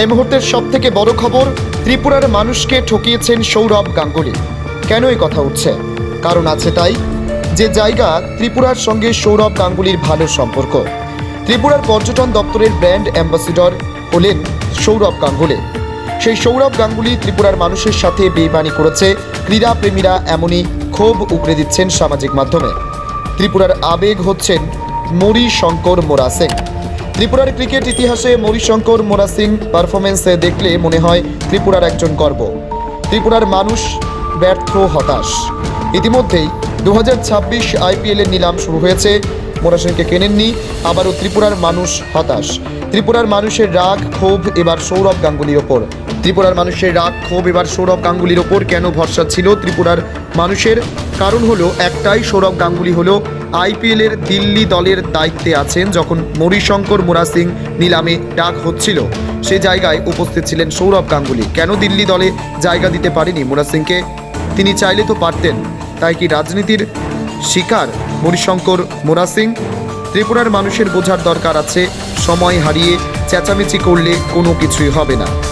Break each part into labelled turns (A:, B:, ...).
A: এই মুহূর্তের সব থেকে বড় খবর, ত্রিপুরার মানুষকে ঠকিয়েছেন সৌরভ গাঙ্গুলি। কেন এই কথা উঠছে? কারণ আছে তাই যে জায়গা ত্রিপুরার সঙ্গে সৌরভ গাঙ্গুলির ভালো সম্পর্ক। ত্রিপুরার পর্যটন দপ্তরের ব্র্যান্ড অ্যাম্বাসিডর হলেন সৌরভ গাঙ্গুলি। সেই সৌরভ গাঙ্গুলি ত্রিপুরার মানুষের সাথে বেইমানি করেছে ক্রীড়া প্রেমীরা এমনই ক্ষোভ উগড়ে দিচ্ছেন সামাজিক মাধ্যমে। ত্রিপুরার আবেগ হচ্ছেন মরি শঙ্কর মোরা সিং ত্রিপুরার ক্রিকেট ইতিহাসে মরিশঙ্কর মোরা সিং পারফরমেন্সে দেখলে মনে হয় ত্রিপুরার একজন গর্ব। ত্রিপুরার মানুষ ব্যর্থ, হতাশ। ইতিমধ্যেই দু হাজার ছাব্বিশ আইপিএলের নিলাম শুরু হয়েছে। মোরা সিংকে কেনেননি, আবারও ত্রিপুরার মানুষ হতাশ। ত্রিপুরার মানুষের রাগ, ক্ষোভ এবার সৌরভ গাঙ্গুলির ওপর। ত্রিপুরার মানুষের রাগ, ক্ষোভ, এবার সৌরভ গাঙ্গুলির ওপর কেন ভরসা ছিল ত্রিপুরার মানুষের? কারণ হলো, একটাই সৌরভ গাঙ্গুলি হলো আইপিএলের দিল্লি দলের দায়িত্বে আছেন যখন মরিশঙ্কর মোরা সিং নিলামে ডাক হচ্ছিল। সে জায়গায় উপস্থিত ছিলেন সৌরভ গাঙ্গুলি। কেন দিল্লি দলে জায়গা দিতে পারেনি মোরা সিংকে? তিনি চাইলে তো পারতেন। তাই কি রাজনীতির শিকার মরিশঙ্কর মোরা সিং? ত্রিপুরার মানুষের বোঝার দরকার আছে। সময় হারিয়ে চেঁচামেচি করলে কোনো কিছুই হবে না।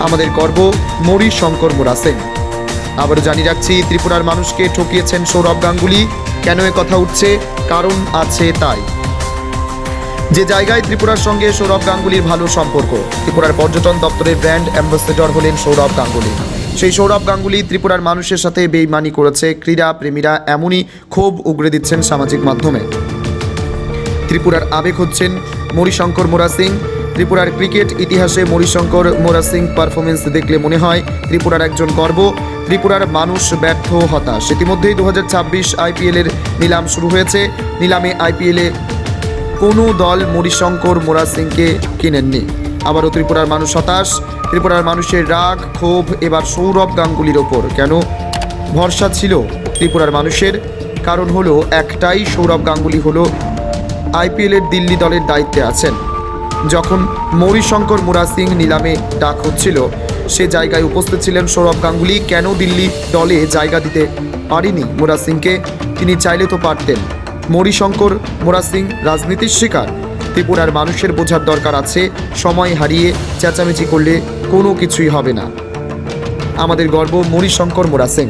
A: আমাদের গর্ব, মরি শঙ্কর মোরা সিং আবারও জানিয়ে রাখছি, ত্রিপুরার মানুষকে ঠকিয়েছেন সৌরভ গাঙ্গুলি। কেন এ কথা উঠছে? কারণ আছে তাই। যে জায়গায় ত্রিপুরার সঙ্গে সৌরভ গাঙ্গুলির ভালো সম্পর্ক, ত্রিপুরার পর্যটন দপ্তরের ব্র্যান্ড অ্যাম্বাসেডর হলেন সৌরভ গাঙ্গুলি। সেই সৌরভ গাঙ্গুলি ত্রিপুরার মানুষের সাথে বেইমানি করেছে, ক্রীড়া প্রেমীরা এমনই ক্ষোভ উগড়ে দিচ্ছেন সামাজিক মাধ্যমে। ত্রিপুরার আবেগ হচ্ছেন মরিশঙ্কর মোরা সিং ত্রিপুরার ক্রিকেট ইতিহাসে মরিশঙ্কর মোরা সিং পারফরমেন্স দেখলে মনে হয় ত্রিপুরার একজন গর্ব। ত্রিপুরার মানুষ ব্যর্থ হতাশ। ইতিমধ্যেই দু হাজার ছাব্বিশ আইপিএলের নিলাম শুরু হয়েছে। নিলামে আইপিএলে কোনো দল মরিশঙ্কর মোরা সিংকে কিনেননি। আবারও ত্রিপুরার মানুষ হতাশ। ত্রিপুরার মানুষের রাগ, ক্ষোভ, এবার সৌরভ গাঙ্গুলির ওপর। কেন? ভরসা ছিল ত্রিপুরার মানুষের। কারণ হলো একটাই সৌরভ গাঙ্গুলি হলো আইপিএলের দিল্লি দলের দায়িত্বে আছেন। যখন মৌরিশঙ্কর মুরা সিং নিলামে ডাক হচ্ছিল, সে জায়গায় উপস্থিত ছিলেন সৌরভ গাঙ্গুলি। কেন দিল্লি দলে জায়গা দিতে পারেনি মুরা সিংকে? তিনি চাইলে তো পারতেন। মরিশঙ্কর মোরা সিং রাজনীতির শিকার। ত্রিপুরার মানুষের বোঝার দরকার আছে। সময় হারিয়ে চেঁচামেচি করলে কোনো কিছুই হবে না। আমাদের গর্ব মরিশঙ্কর মোরা সিং।